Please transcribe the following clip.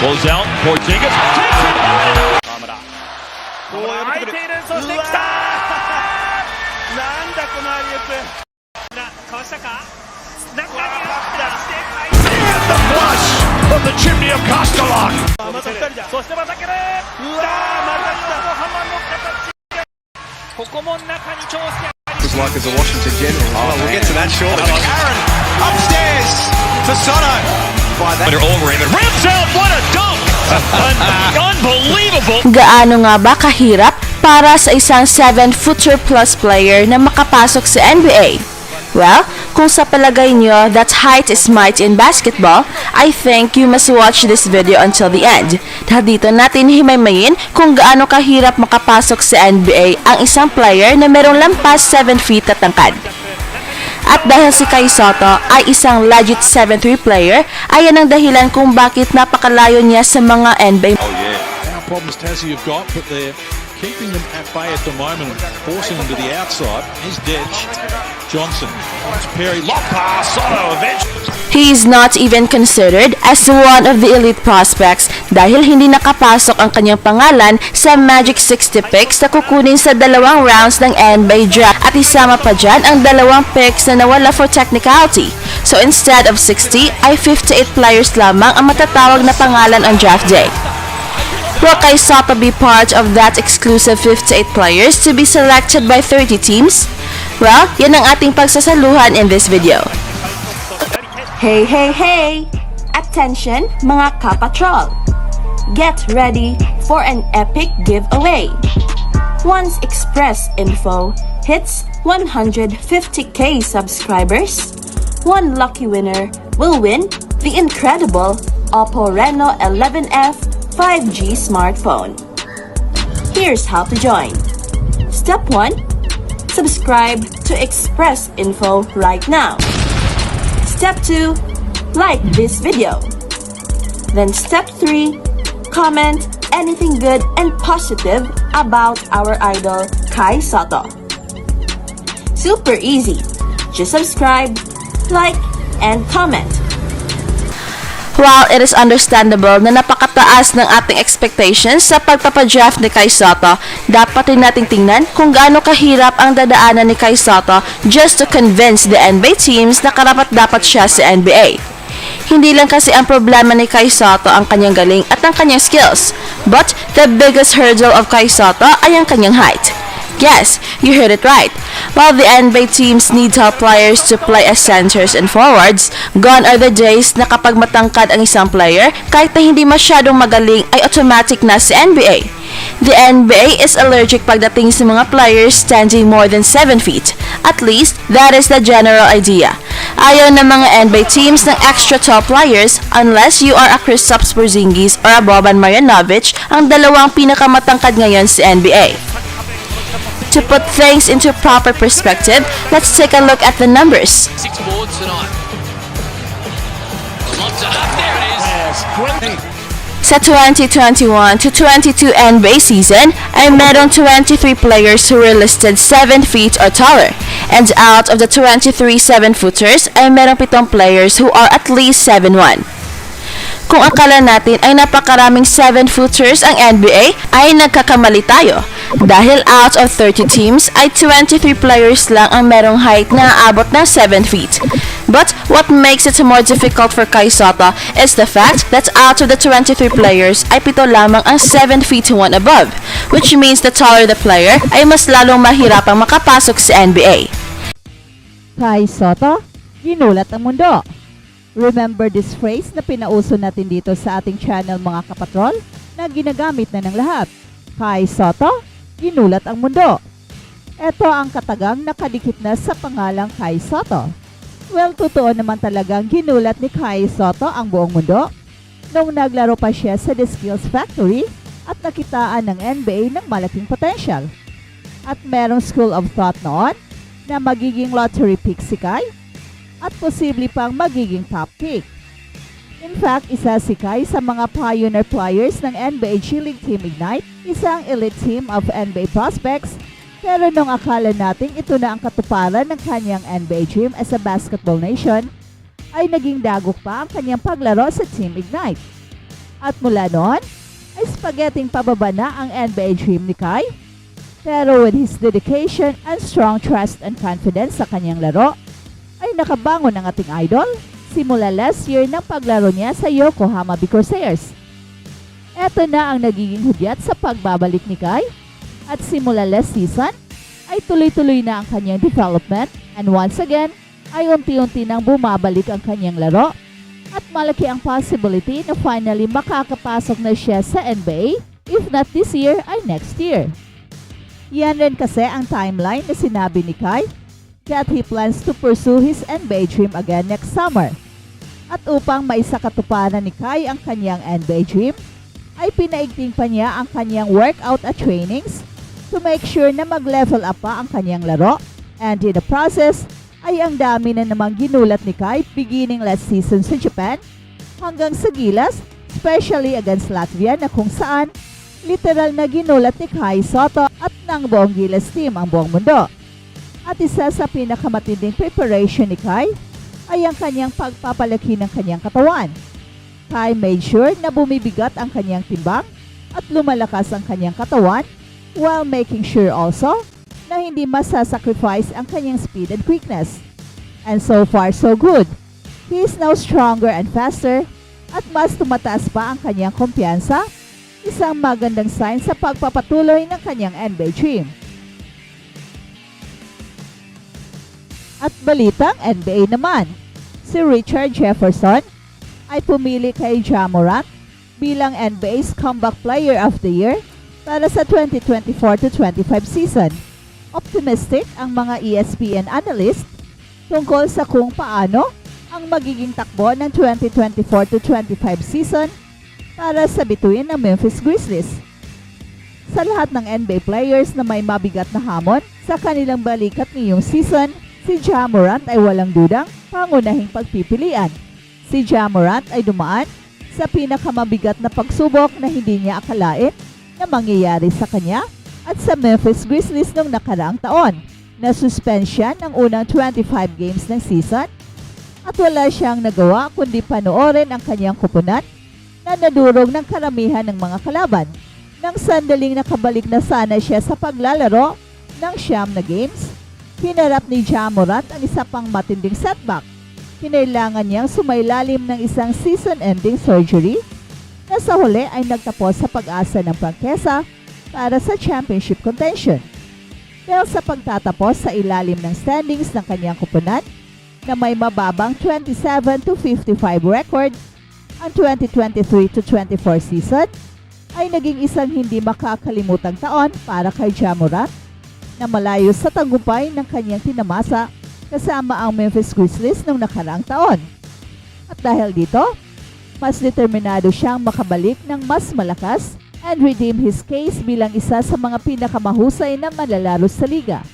Close out. Porzingis. Takes it. 河村こう空いているそしてきたなんだこのアリウープなかわしたか中に出して返して The flush from the chimney of Castellan. あまた二人だそしてまたけるうわーまた来た浜の形ここも中に長介 was like as a Washington general. Oh, we'll get to that shortly. Aaron upstairs for Soto. By that. Under over him. It rims out. Unbelievable. Gaano nga ba kahirap para sa isang 7-footer plus player na makapasok sa NBA? Well, kung sa palagay nyo that height is might in basketball, I think you must watch this video until the end. Dahil dito natin himaymayin kung gaano kahirap makapasok sa NBA ang isang player na merong lampas 7 feet at tangkad. At dahil si Kai Soto ay isang legit 7'3 player, ay yan ang dahilan kung bakit napakalayo niya sa mga NBA Our problems Tassie have got, but they're keeping them at bay at the moment forcing them to the outside. Here's Dedge. Johnson. It's Perry. Lock pass. Soto eventually. He is not even considered as one of the elite prospects dahil hindi nakapasok ang kanyang pangalan sa Magic 60 picks na kukunin sa dalawang rounds ng NBA draft at isama pa dyan ang dalawang picks na nawala for technicality. So instead of 60 ay 58 players lamang ang matatawag na pangalan on draft day. Will Kai Soto be part of that exclusive 58 players to be selected by 30 teams? Well, yan ang ating pagsasaluhan in this video. Hey, hey, hey! Attention, mga kapatrol! Get ready for an epic giveaway! Once Express Info hits 150k subscribers, one lucky winner will win the incredible Oppo Reno 11F 5G smartphone. Here's how to join. Step 1. Subscribe to Express Info right now. Step 2. Like this video. Then step 3. Comment anything good and positive about our idol Kai Soto. Super easy. Just subscribe, like, and comment. While it is understandable na napakataas ng ating expectations sa pagpapadraft ni Kai Soto, dapat rin nating tingnan kung gaano kahirap ang dadaanan ni Kai Soto just to convince the NBA teams na karapat dapat siya sa NBA. Hindi lang kasi ang problema ni Kai Soto ang kanyang galing at ang kanyang skills, but the biggest hurdle of Kai Soto ay ang kanyang height. Yes, you heard it right. While the NBA teams need help players to play as centers and forwards, gone are the days na kapag matangkad ang isang player, kahit na hindi masyadong magaling ay automatic na sa NBA. The NBA is allergic pagdating sa mga players standing more than 7 feet. At least, that is the general idea. Ayaw ng mga NBA teams ng extra tall players unless you are a Kristaps Porzingis or a Boban Marjanovic, ang dalawang pinakamatangkad ngayon sa NBA. To put things into proper perspective, let's take a look at the numbers. six boards tonight. Lobs it up. There it is. Sa 2021 to 22 NBA season, ay merong 23 players who were listed 7 feet or taller. And out of the 23 7-footers, ay merong 7 players who are at least 7'1". Kung akala natin ay napakaraming 7-footers ang NBA, ay nagkakamali tayo. Dahil out of 30 teams, ay 23 players lang ang merong height na aabot ng 7 feet. But what makes it more difficult for Kai Soto is the fact that out of the 23 players, ay pito lamang ang 7 feet 1 above, which means the taller the player, ay mas lalong mahirapang makapasok sa NBA. Kai Soto, ginulat ang mundo. Remember this phrase na pinauso natin dito sa ating channel mga kapatrol na ginagamit na ng lahat. Kai Soto, ginulat ang mundo. Ito ang katagang nakadikit na sa pangalang Kai Soto. Well, totoo naman talagang ginulat ni Kai Soto ang buong mundo nung naglaro pa siya sa The Skills Factory at nakitaan ng NBA ng malaking potential. At merong school of thought noon na magiging lottery pick si Kai at posible pang magiging top pick. In fact, isa si Kai sa mga pioneer players ng NBA G League Team Ignite, isang elite team of NBA prospects, pero nung akala natin ito na ang katuparan ng kanyang NBA dream as a basketball nation, ay naging dagok pa ang kanyang paglaro sa Team Ignite. At mula noon, ay spaghetting pababa na ang NBA dream ni Kai. Pero with his dedication and strong trust and confidence sa kanyang laro, ay nakabangon ang ating idol simula last year ng paglaro niya sa Yokohama Corsairs. Ito na ang nagiging hudyat sa pagbabalik ni Kai at simula last season ay tuloy-tuloy na ang kanyang development and once again ay unti-unti nang bumabalik ang kanyang laro at malaki ang possibility na finally makakapasok na siya sa NBA if not this year ay next year. Yan rin kasi ang timeline na sinabi ni Kai that he plans to pursue his NBA dream again next summer. At upang maisakatuparan ni Kai ang kanyang NBA dream, ay pinaigting pa niya ang kanyang workout at trainings to make sure na mag-level up pa ang kanyang laro. And in the process, ay ang dami na namang ginulat ni Kai beginning last season sa Japan hanggang sa Gilas, especially against Latvia na kung saan literal na ginulat ni Kai Soto at ng buong Gilas team ang buong mundo. At isa sa pinakamatinding preparation ni Kai ay ang kanyang pagpapalaki ng kanyang katawan. Kai made sure na bumibigat ang kanyang timbang at lumalakas ang kanyang katawan while making sure also na hindi masasacrifice ang kanyang speed and quickness. And so far so good. He is now stronger and faster at mas tumataas pa ang kanyang kumpiyansa, isang magandang sign sa pagpapatuloy ng kanyang NBA dream. At balitang NBA naman, si Richard Jefferson ay pumili kay Ja Morant bilang NBA's Comeback Player of the Year para sa 2024-25 season. Optimistic ang mga ESPN analyst tungkol sa kung paano ang magiging takbo ng 2024-25 season para sa bituin ng Memphis Grizzlies. Sa lahat ng NBA players na may mabigat na hamon sa kanilang balikat ngayong season, si Ja Morant ay walang dudang pangunahing pagpipilian. Si Ja Morant ay dumaan sa pinakamabigat na pagsubok na hindi niya akalain na mangyayari sa kanya at sa Memphis Grizzlies noong nakaraang taon na suspend siya ng unang 25 games ng season at wala siyang nagawa kundi panoorin ang kanyang kupunan na nadurog ng karamihan ng mga kalaban. Nang sandaling nakabalik na sana siya sa paglalaro ng siyam na games, hinarap ni Ja Morant ang isa pang matinding setback. Kinailangan niyang sumailalim ng isang season-ending surgery na sa huli ay nagtapos sa pag-asa ng prangkesa para sa championship contention. Dahil sa pagtatapos sa ilalim ng standings ng kanyang kupunan na may mababang 27 to 55 record ang 2023 to 24 season ay naging isang hindi makakalimutang taon para kay Ja Morant na malayo sa tagumpay ng kanyang tinamasa kasama ang Memphis Grizzlies noong nakaraang taon. At dahil dito, mas determinado siyang makabalik ng mas malakas and redeem his case bilang isa sa mga pinakamahusay na manlalaro sa liga.